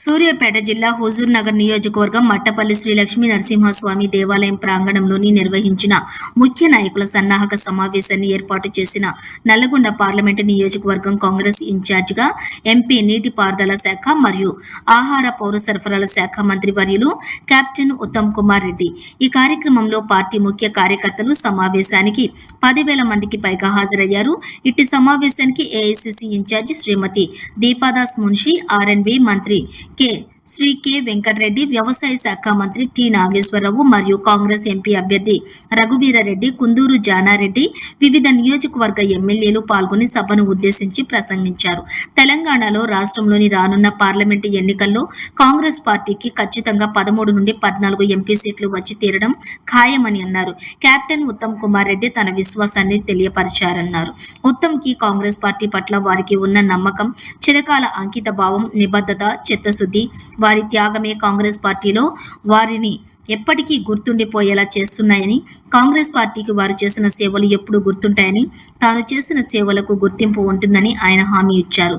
సూర్యాపేట జిల్లా హుజూర్ నగర్ నియోజకవర్గం మట్టపల్లి శ్రీ లక్ష్మీ నరసింహస్వామి దేవాలయం ప్రాంగణంలోని నిర్వహించిన ముఖ్య నాయకుల సన్నాహక సమావేశాన్ని ఏర్పాటు చేసిన నల్లగొండ పార్లమెంటు నియోజకవర్గం కాంగ్రెస్ ఇన్ఛార్జిగా ఎంపీ నీటిపారుదల శాఖ మరియు ఆహార పౌర సరఫరాల శాఖ మంత్రి వర్యులు కెప్టెన్ ఉత్తమ్ కుమార్ రెడ్డి. ఈ కార్యక్రమంలో పార్టీ ముఖ్య కార్యకర్తలు సమావేశానికి పదివేల మందికి పైగా హాజరయ్యారు. ఇట్టి సమావేశానికి AICC in charge Shrimati Deepa Das Munshi R N B మంత్రి కె శ్రీ కె వెంకటరెడ్డి వ్యవసాయ శాఖ మంత్రి టి నాగేశ్వరరావు మరియు కాంగ్రెస్ ఎంపీ అభ్యర్థి రఘువీరారెడ్డి కుందూరు జానారెడ్డి వివిధ నియోజకవర్గ ఎమ్మెల్యేలు పాల్గొని సభను ఉద్దేశించి ప్రసంగించారు. తెలంగాణలో రాష్ట్రంలోని రానున్న పార్లమెంటు ఎన్నికల్లో కాంగ్రెస్ పార్టీకి ఖచ్చితంగా పదమూడు నుండి పద్నాలుగు ఎంపీ సీట్లు వచ్చి తీరడం ఖాయమని అన్నారు. కెప్టెన్ ఉత్తమ్ కుమార్ రెడ్డి తన విశ్వాసాన్ని తెలియపరిచారన్నారు. ఉత్తమ్కి కాంగ్రెస్ పార్టీ పట్ల వారికి ఉన్న నమ్మకం చిరకాల అంకిత భావం నిబద్ధత చిత్తశుద్ధి వారి త్యాగమే కాంగ్రెస్ పార్టీలో వారిని ఎప్పటికీ గుర్తుండిపోయేలా చేస్తున్నాయని కాంగ్రెస్ పార్టీకి వారు చేసిన సేవలు ఎప్పుడూ గుర్తుంటాయని తాను చేసిన సేవలకు గుర్తింపు ఉంటుందని ఆయన హామీ ఇచ్చారు.